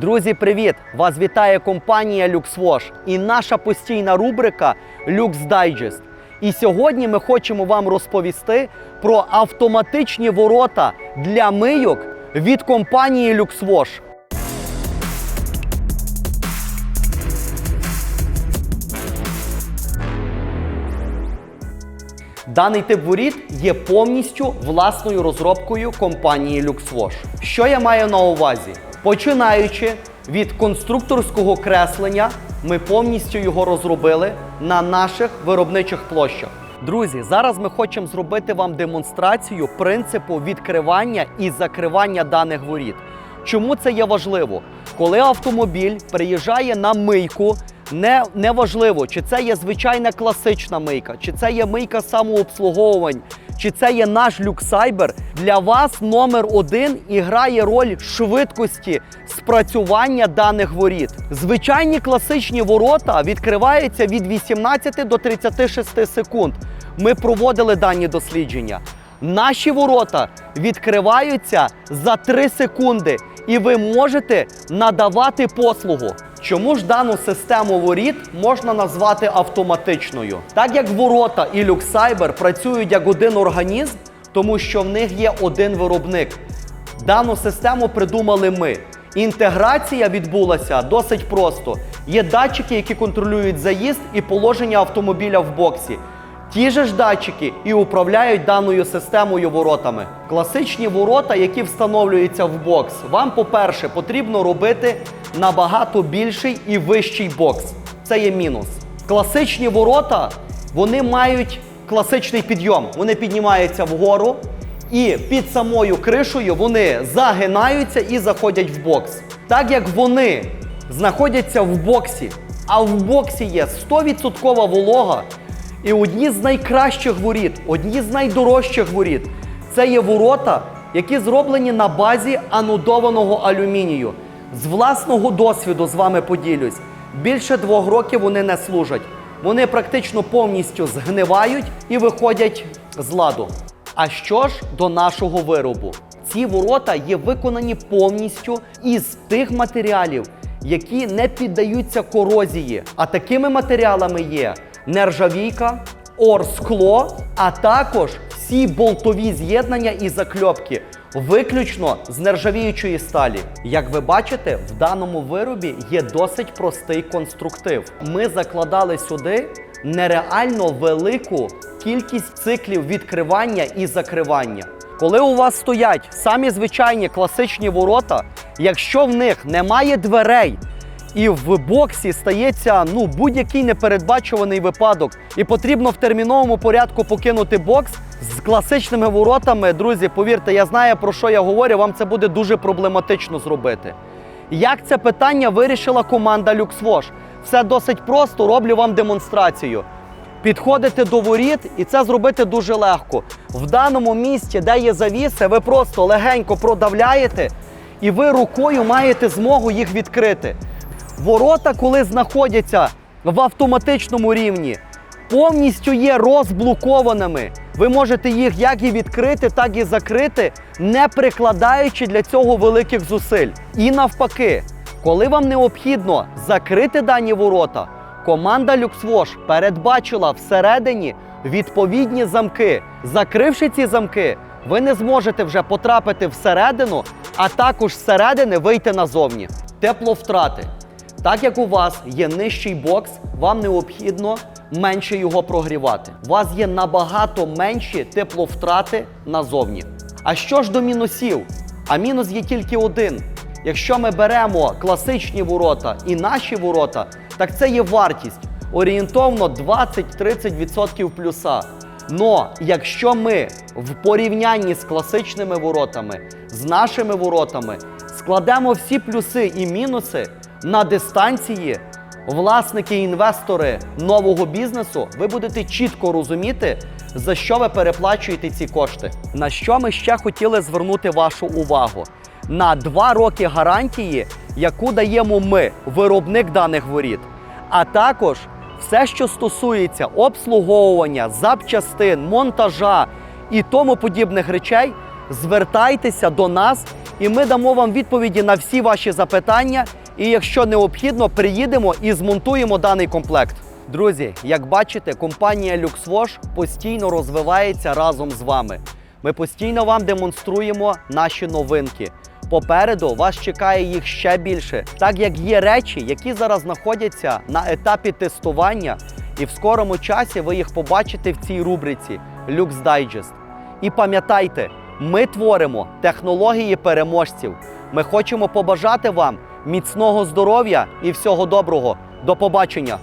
Друзі, привіт! Вас вітає компанія LuxWash і наша постійна рубрика Lux Digest. І сьогодні ми хочемо вам розповісти про автоматичні ворота для мийок від компанії LuxWash. Даний тип воріт є повністю власною розробкою компанії LuxWash. Що я маю на увазі? Починаючи від конструкторського креслення, ми повністю його розробили на наших виробничих площах. Друзі, зараз ми хочемо зробити вам демонстрацію принципу відкривання і закривання даних воріт. Чому це є важливо? Коли автомобіль приїжджає на мийку, не, не важливо, чи це є звичайна класична мийка, чи це є мийка самообслуговувань, чи це є наш люксайбер, для вас номер один і грає роль швидкості спрацювання даних воріт. Звичайні класичні ворота відкриваються від 18 до 36 секунд. Ми проводили дані дослідження. Наші ворота відкриваються за 3 секунди, і ви можете надавати послугу. Чому ж дану систему воріт можна назвати автоматичною? Так як ворота і люксайбер працюють як один організм, тому що в них є один виробник. Дану систему придумали ми. Інтеграція відбулася досить просто. Є датчики, які контролюють заїзд і положення автомобіля в боксі. Ті же ж датчики і управляють даною системою воротами. Класичні ворота, які встановлюються в бокс, вам, по-перше, потрібно робити набагато більший і вищий бокс. Це є мінус. Класичні ворота вони мають класичний підйом. Вони піднімаються вгору, і під самою кришею вони загинаються і заходять в бокс. Так як вони знаходяться в боксі, а в боксі є 100% волога. І одні з найкращих воріт, одні з найдорожчих воріт це є ворота, які зроблені на базі анодованого алюмінію. З власного досвіду з вами поділюсь. Більше двох років вони не служать. Вони практично повністю згнивають і виходять з ладу. А що ж до нашого виробу? Ці ворота є виконані повністю із тих матеріалів, які не піддаються корозії. А такими матеріалами є нержавійка, орскло, а також всі болтові з'єднання і закльопки, виключно з нержавіючої сталі. Як ви бачите, в даному виробі є досить простий конструктив. Ми закладали сюди нереально велику кількість циклів відкривання і закривання. Коли у вас стоять самі звичайні класичні ворота, якщо в них немає дверей, і в боксі стається ну будь-який непередбачуваний випадок, і потрібно в терміновому порядку покинути бокс з класичними воротами. Друзі, повірте, я знаю про що я говорю. Вам це буде дуже проблематично зробити. Як це питання вирішила команда LuxWash? Все досить просто, роблю вам демонстрацію. Підходите до воріт, і це зробити дуже легко. В даному місці, де є завіси, ви просто легенько продавляєте, і ви рукою маєте змогу їх відкрити. Ворота, коли знаходяться в автоматичному рівні, повністю є розблокованими. Ви можете їх як і відкрити, так і закрити, не прикладаючи для цього великих зусиль. І навпаки, коли вам необхідно закрити дані ворота, команда LuxWash передбачила всередині відповідні замки. Закривши ці замки, ви не зможете вже потрапити всередину, а також зсередини вийти назовні. Тепловтрати. Так як у вас є нижчий бокс, вам необхідно менше його прогрівати. У вас є набагато менші тепловтрати назовні. А що ж до мінусів? А мінус є тільки один. Якщо ми беремо класичні ворота і наші ворота, так це є вартість орієнтовно 20-30% плюса. Но якщо ми в порівнянні з класичними воротами, з нашими воротами складемо всі плюси і мінуси на дистанції, власники і інвестори нового бізнесу, ви будете чітко розуміти, за що ви переплачуєте ці кошти. На що ми ще хотіли звернути вашу увагу? На два роки гарантії, яку даємо ми, виробник даних воріт, а також все, що стосується обслуговування, запчастин, монтажа і тому подібних речей, звертайтеся до нас, і ми дамо вам відповіді на всі ваші запитання. І якщо необхідно, приїдемо і змонтуємо даний комплект. Друзі, як бачите, компанія LuxWash постійно розвивається разом з вами. Ми постійно вам демонструємо наші новинки. Попереду вас чекає їх ще більше, так як є речі, які зараз знаходяться на етапі тестування, і в скорому часі ви їх побачите в цій рубриці Lux Digest. І пам'ятайте, ми творимо технології переможців. Ми хочемо побажати вам міцного здоров'я і всього доброго. До побачення!